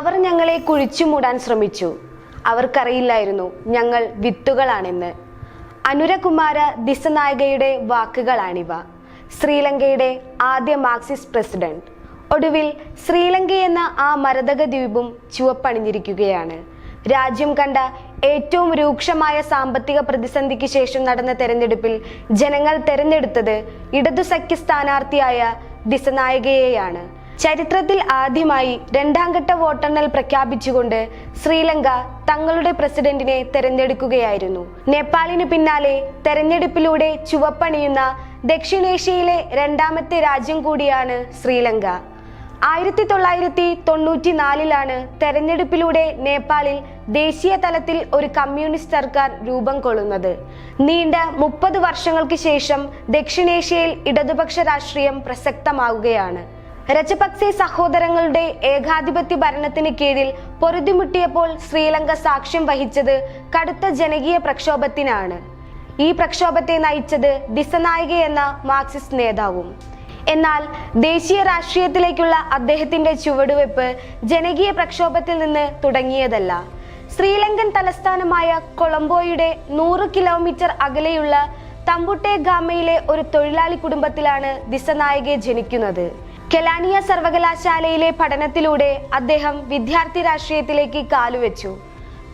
അവർ ഞങ്ങളെ കുഴിച്ചു മൂടാൻ ശ്രമിച്ചു. അവർക്കറിയില്ലായിരുന്നു ഞങ്ങൾ വിത്തുകളാണെന്ന്. അനുരകുമാര ദിസനായികയുടെ വാക്കുകളാണിവ. ശ്രീലങ്കയുടെ ആദ്യ മാർക്സിസ്റ്റ് പ്രസിഡന്റ്. ഒടുവിൽ ശ്രീലങ്ക എന്ന ആ മരതക ദ്വീപും ചുവപ്പണിഞ്ഞിരിക്കുകയാണ്. രാജ്യം കണ്ട ഏറ്റവും രൂക്ഷമായ സാമ്പത്തിക പ്രതിസന്ധിക്ക് ശേഷം നടന്ന തെരഞ്ഞെടുപ്പിൽ ജനങ്ങൾ തെരഞ്ഞെടുത്തത് ഇടതു സഖ്യ സ്ഥാനാർത്ഥിയായ ദിസനായികയെയാണ്. ചരിത്രത്തിൽ ആദ്യമായി രണ്ടാംഘട്ട വോട്ടെണ്ണൽ പ്രഖ്യാപിച്ചുകൊണ്ട് ശ്രീലങ്ക തങ്ങളുടെ പ്രസിഡന്റിനെ തെരഞ്ഞെടുക്കുകയായിരുന്നു. നേപ്പാളിന് പിന്നാലെ തെരഞ്ഞെടുപ്പിലൂടെ ചുവപ്പണിയുന്ന ദക്ഷിണേഷ്യയിലെ രണ്ടാമത്തെ രാജ്യം കൂടിയാണ് ശ്രീലങ്ക. ആയിരത്തി തൊള്ളായിരത്തി തൊണ്ണൂറ്റി നാലിലാണ് തെരഞ്ഞെടുപ്പിലൂടെ നേപ്പാളിൽ ദേശീയ തലത്തിൽ ഒരു കമ്മ്യൂണിസ്റ്റ് സർക്കാർ രൂപം കൊള്ളുന്നത്. നീണ്ട മുപ്പത് വർഷങ്ങൾക്ക് ശേഷം ദക്ഷിണേഷ്യയിൽ ഇടതുപക്ഷ രാഷ്ട്രീയം പ്രസക്തമാവുകയാണ്. രജപക്സെ സഹോദരങ്ങളുടെ ഏകാധിപത്യ ഭരണത്തിന് കീഴിൽ പൊരുതിമുട്ടിയപ്പോൾ ശ്രീലങ്ക സാക്ഷ്യം വഹിച്ചത് കടുത്ത ജനകീയ പ്രക്ഷോഭത്തിനാണ്. ഈ പ്രക്ഷോഭത്തെ നയിച്ചത് ദിസനായിക എന്ന മാർക്സിസ്റ്റ് നേതാവും. എന്നാൽ ദേശീയ രാഷ്ട്രീയത്തിലേക്കുള്ള അദ്ദേഹത്തിന്റെ ചുവടുവെപ്പ് ജനകീയ പ്രക്ഷോഭത്തിൽ നിന്ന് തുടങ്ങിയതല്ല. ശ്രീലങ്കൻ തലസ്ഥാനമായ കൊളംബോയുടെ നൂറ് കിലോമീറ്റർ അകലെയുള്ള തമ്പുട്ടെ ഗാമയിലെ ഒരു തൊഴിലാളി കുടുംബത്തിലാണ് ദിസനായികെ ജനിക്കുന്നത്. കെലാനിയ സർവകലാശാലയിലെ പഠനത്തിലൂടെ അദ്ദേഹം വിദ്യാർത്ഥി രാഷ്ട്രീയത്തിലേക്ക് കാലുവെച്ചു.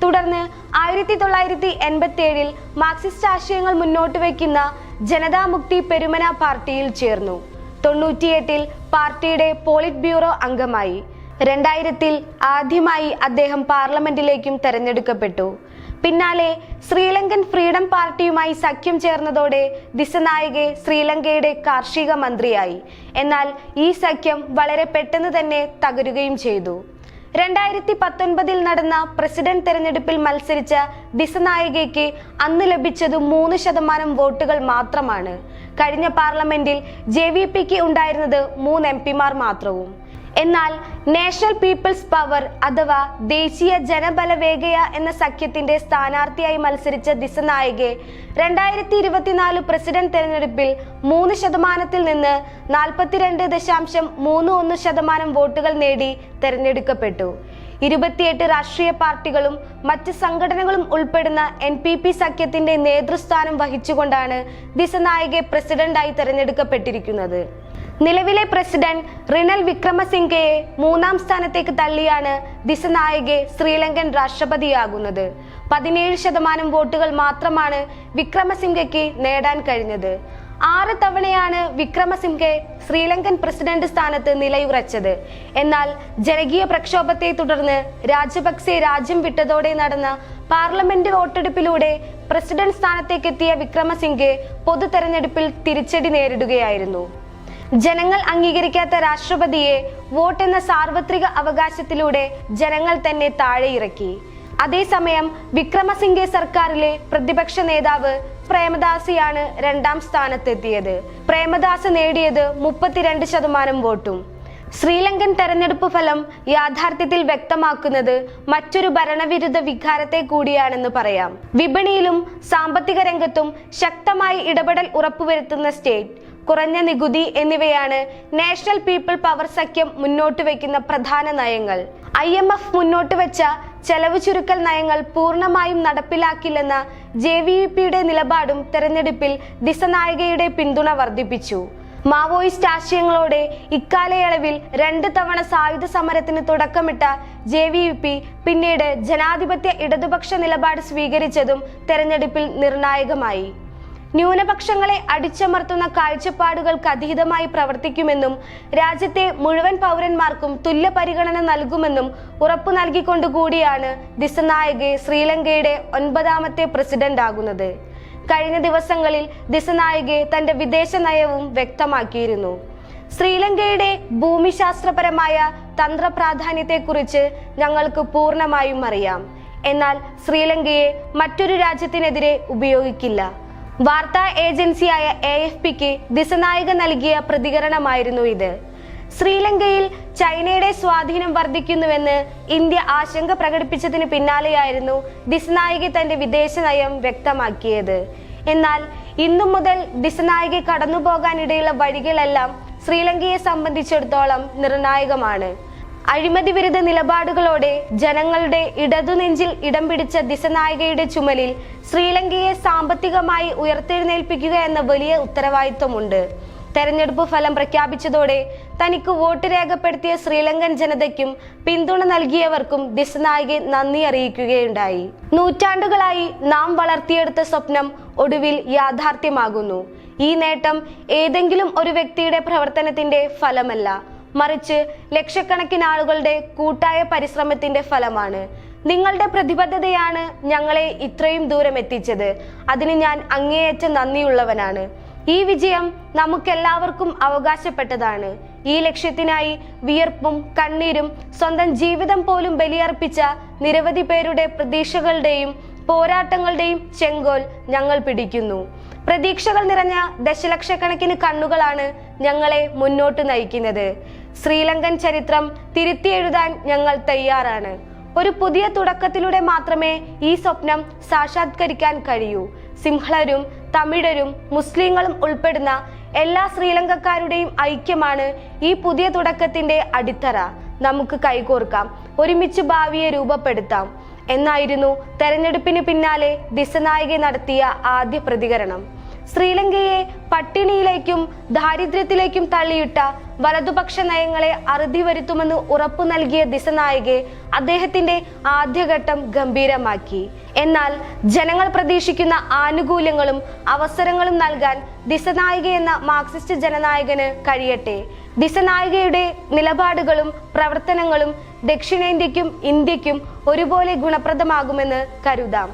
തുടർന്ന് ആയിരത്തി തൊള്ളായിരത്തി എൺപത്തി ഏഴിൽ മാർക്സിസ്റ്റ് ആശയങ്ങൾ മുന്നോട്ട് വയ്ക്കുന്ന ജനതാമുക്തി പെരുമന പാർട്ടിയിൽ ചേർന്നു. തൊണ്ണൂറ്റിയെട്ടിൽ പാർട്ടിയുടെ പോളിറ്റ് ബ്യൂറോ അംഗമായി. രണ്ടായിരത്തിൽ ആദ്യമായി അദ്ദേഹം പാർലമെന്റിലേക്കും തെരഞ്ഞെടുക്കപ്പെട്ടു. പിന്നാലെ ശ്രീലങ്കൻ ഫ്രീഡം പാർട്ടിയുമായി സഖ്യം ചേർന്നതോടെ ദിശനായകെ ശ്രീലങ്കയുടെ കാർഷിക മന്ത്രിയായി. എന്നാൽ ഈ സഖ്യം വളരെ പെട്ടെന്ന് തന്നെ തകരുകയും ചെയ്തു. രണ്ടായിരത്തി പത്തൊൻപതിൽ നടന്ന പ്രസിഡന്റ് തെരഞ്ഞെടുപ്പിൽ മത്സരിച്ച ദിസനായികയ്ക്ക് അന്ന് ലഭിച്ചത് മൂന്ന് ശതമാനം വോട്ടുകൾ മാത്രമാണ്. കഴിഞ്ഞ പാർലമെന്റിൽ ജെ വി പിക്ക് ഉണ്ടായിരുന്നത് മൂന്ന് എം പിമാർ മാത്രവും. എന്നാൽ നാഷണൽ പീപ്പിൾസ് പവർ അഥവാ ദേശീയ ജനബലവേഗയ എന്ന സഖ്യത്തിന്റെ സ്ഥാനാർത്ഥിയായി മത്സരിച്ച ദിസനായകെ രണ്ടായിരത്തി ഇരുപത്തിനാല് പ്രസിഡന്റ് തെരഞ്ഞെടുപ്പിൽ മൂന്ന് ശതമാനത്തിൽ നിന്ന് നാൽപ്പത്തിരണ്ട് ദശാംശം മൂന്ന് ഒന്ന് ശതമാനം വോട്ടുകൾ നേടി തെരഞ്ഞെടുക്കപ്പെട്ടു. ഇരുപത്തിയെട്ട് രാഷ്ട്രീയ പാർട്ടികളും മറ്റ് സംഘടനകളും ഉൾപ്പെടുന്ന എൻ പി പി സഖ്യത്തിന്റെ നേതൃസ്ഥാനം വഹിച്ചുകൊണ്ടാണ് ദിസനായകെ പ്രസിഡന്റായി തെരഞ്ഞെടുക്കപ്പെട്ടിരിക്കുന്നത്. നിലവിലെ പ്രസിഡന്റ് റിനൽ വിക്രമസിംഗയെ മൂന്നാം സ്ഥാനത്തേക്ക് തള്ളിയാണ് ദിസനായകെ ശ്രീലങ്കൻ രാഷ്ട്രപതിയാകുന്നത്. പതിനേഴ് ശതമാനം വോട്ടുകൾ മാത്രമാണ് വിക്രമസിംഗയ്ക്ക് നേടാൻ കഴിഞ്ഞത്. ആറ് തവണയാണ് വിക്രമസിംഗെ ശ്രീലങ്കൻ പ്രസിഡന്റ് സ്ഥാനത്ത് നിലയുറച്ചത്. എന്നാൽ ജനകീയ പ്രക്ഷോഭത്തെ തുടർന്ന് രാജപക്സെ രാജ്യം വിട്ടതോടെ നടന്ന പാർലമെന്റ് വോട്ടെടുപ്പിലൂടെ പ്രസിഡന്റ് സ്ഥാനത്തേക്കെത്തിയ വിക്രമസിംഗെ പൊതു തെരഞ്ഞെടുപ്പിൽ തിരിച്ചടി നേരിടുകയായിരുന്നു. ജനങ്ങൾ അംഗീകരിക്കാത്ത രാഷ്ട്രപതിയെ വോട്ട് എന്ന സാർവത്രിക അവകാശത്തിലൂടെ ജനങ്ങൾ തന്നെ താഴെയിറക്കി. അതേസമയം വിക്രമസിംഗെ സർക്കാരിലെ പ്രതിപക്ഷ നേതാവ് പ്രേമദാസിയാണ് രണ്ടാം സ്ഥാനത്തെത്തിയത്. പ്രേമദാസ് നേടിയത് മുപ്പത്തിരണ്ട് ശതമാനം വോട്ടും. ശ്രീലങ്കൻ തെരഞ്ഞെടുപ്പ് ഫലം യാഥാർത്ഥ്യത്തിൽ വ്യക്തമാക്കുന്നത് മറ്റൊരു ഭരണവിരുദ്ധ വികാരത്തെ കൂടിയാണെന്ന് പറയാം. വിപണിയിലും സാമ്പത്തിക രംഗത്തും ശക്തമായി ഇടപെടൽ ഉറപ്പുവരുത്തുന്ന സ്റ്റേറ്റ് കുറഞ്ഞ നികുതി എന്നിവയാണ് നാഷണൽ പീപ്പിൾ പവർ സഖ്യം മുന്നോട്ട് വയ്ക്കുന്ന പ്രധാന നയങ്ങൾ. ഐ എം എഫ് മുന്നോട്ട് വെച്ച ചെലവ് ചുരുക്കൽ നയങ്ങൾ പൂർണമായും നടപ്പിലാക്കില്ലെന്ന ജെ വി പിയുടെ നിലപാടും തെരഞ്ഞെടുപ്പിൽ ദിസനായികയുടെ പിന്തുണ വർദ്ധിപ്പിച്ചു. മാവോയിസ്റ്റ് ആശയങ്ങളോടെ ഇക്കാലയളവിൽ രണ്ട് തവണ സായുധ സമരത്തിന് തുടക്കമിട്ട ജെ വി പി പിന്നീട് ജനാധിപത്യ ഇടതുപക്ഷ നിലപാട് സ്വീകരിച്ചതും തെരഞ്ഞെടുപ്പിൽ നിർണായകമായി. ന്യൂനപക്ഷങ്ങളെ അടിച്ചമർത്തുന്ന കാഴ്ചപ്പാടുകൾക്ക് അതീതമായി പ്രവർത്തിക്കുമെന്നും രാജ്യത്തെ മുഴുവൻ പൗരന്മാർക്കും തുല്യ പരിഗണന നൽകുമെന്നും ഉറപ്പു നൽകിക്കൊണ്ടുകൂടിയാണ് ദിസനായകെ ശ്രീലങ്കയുടെ ഒൻപതാമത്തെ പ്രസിഡന്റ് ആകുന്നത് കഴിഞ്ഞ ദിവസങ്ങളിൽ ദിസനായകെ തന്റെ വിദേശ നയവും വ്യക്തമാക്കിയിരുന്നു. ശ്രീലങ്കയുടെ ഭൂമിശാസ്ത്രപരമായ തന്ത്രപ്രാധാന്യത്തെക്കുറിച്ച് ഞങ്ങൾക്ക് പൂർണമായും അറിയാം. എന്നാൽ ശ്രീലങ്കയെ മറ്റൊരു രാജ്യത്തിനെതിരെ ഉപയോഗിക്കില്ല. വാർത്താ ഏജൻസിയായ എ എഫ് പിക്ക് ദിശനായിക നൽകിയ പ്രതികരണമായിരുന്നു ഇത്. ശ്രീലങ്കയിൽ ചൈനയുടെ സ്വാധീനം വർദ്ധിക്കുന്നുവെന്ന് ഇന്ത്യ ആശങ്ക പ്രകടിപ്പിച്ചതിന് പിന്നാലെയായിരുന്നു ദിസനായിക തന്റെ വിദേശ നയം വ്യക്തമാക്കിയത്. എന്നാൽ ഇന്നു മുതൽ ദിസനായിക കടന്നുപോകാനിടയുള്ള വഴികളെല്ലാം ശ്രീലങ്കയെ സംബന്ധിച്ചിടത്തോളം നിർണായകമാണ്. അഴിമതി വിരുദ്ധ നിലപാടുകളോടെ ജനങ്ങളുടെ ഇടതുനെഞ്ചിൽ ഇടം പിടിച്ച ദിശനായികയുടെ ചുമലിൽ ശ്രീലങ്കയെ സാമ്പത്തികമായി ഉയർത്തെഴുന്നേൽപ്പിക്കുക എന്ന വലിയ ഉത്തരവാദിത്വമുണ്ട്. തെരഞ്ഞെടുപ്പ് ഫലം പ്രഖ്യാപിച്ചതോടെ തനിക്ക് വോട്ട് രേഖപ്പെടുത്തിയ ശ്രീലങ്കൻ ജനതയ്ക്കും പിന്തുണ നൽകിയവർക്കും ദിശനായികെ നന്ദി അറിയിക്കുകയുണ്ടായി. നൂറ്റാണ്ടുകളായി നാം വളർത്തിയെടുത്ത സ്വപ്നം ഒടുവിൽ യാഥാർത്ഥ്യമാകുന്നു. ഈ നേട്ടം ഏതെങ്കിലും ഒരു വ്യക്തിയുടെ പ്രവർത്തനത്തിന്റെ ഫലമല്ല. മറിച്ച് ലക്ഷക്കണക്കിന് ആളുകളുടെ കൂട്ടായ പരിശ്രമത്തിന്റെ ഫലമാണ്. നിങ്ങളുടെ പ്രതിബദ്ധതയാണ് ഞങ്ങളെ ഇത്രയും ദൂരം എത്തിച്ചത്. അതിന് ഞാൻ അങ്ങേയറ്റം നന്ദിയുള്ളവനാണ്. ഈ വിജയം നമുക്കെല്ലാവർക്കും അവകാശപ്പെട്ടതാണ്. ഈ ലക്ഷ്യത്തിനായി വിയർപ്പും കണ്ണീരും സ്വന്തം ജീവിതം പോലും ബലിയർപ്പിച്ച നിരവധി പേരുടെ പ്രതീക്ഷകളുടെയും പോരാട്ടങ്ങളുടെയും ചെങ്കോൽ ഞങ്ങൾ പിടിക്കുന്നു. പ്രതീക്ഷകൾ നിറഞ്ഞ ദശലക്ഷക്കണക്കിന് കണ്ണുകളാണ് ഞങ്ങളെ മുന്നോട്ട് നയിക്കുന്നത്. ശ്രീലങ്കൻ ചരിത്രം തിരുത്തിയെഴുതാൻ ഞങ്ങൾ തയ്യാറാണ്. ഒരു പുതിയ തുടക്കത്തിലൂടെ മാത്രമേ ഈ സ്വപ്നം സാക്ഷാത്കരിക്കാൻ കഴിയൂ. സിംഹളരും തമിഴരും മുസ്ലിങ്ങളും ഉൾപ്പെടുന്ന എല്ലാ ശ്രീലങ്കക്കാരുടെയും ഐക്യമാണ് ഈ പുതിയ തുടക്കത്തിന്റെ അടിത്തറ. നമുക്ക് കൈകോർക്കാം. ഒരുമിച്ച് ഭാവിയെ രൂപപ്പെടുത്താം. എന്നായിരുന്നു തെരഞ്ഞെടുപ്പിന് പിന്നാലെ ദിശനായിക നടത്തിയ ആദ്യ പ്രതികരണം. ശ്രീലങ്കയെ പട്ടിണിയിലേക്കും ദാരിദ്ര്യത്തിലേക്കും തള്ളിയിട്ട വലതുപക്ഷ നയങ്ങളെ അറുതി വരുത്തുമെന്ന് ഉറപ്പു നൽകിയ ദിശനായകെ അദ്ദേഹത്തിന്റെ ആദ്യഘട്ടം ഗംഭീരമാക്കി. എന്നാൽ ജനങ്ങൾ പ്രതീക്ഷിക്കുന്ന ആനുകൂല്യങ്ങളും അവസരങ്ങളും നൽകാൻ ദിശനായിക എന്ന മാർക്സിസ്റ്റ് ജനനായകന് കഴിയട്ടെ. ദിശനായികയുടെ നിലപാടുകളും പ്രവർത്തനങ്ങളും ദക്ഷിണേന്ത്യക്കും ഇന്ത്യക്കും ഒരുപോലെ ഗുണപ്രദമാകുമെന്ന് കരുതാം.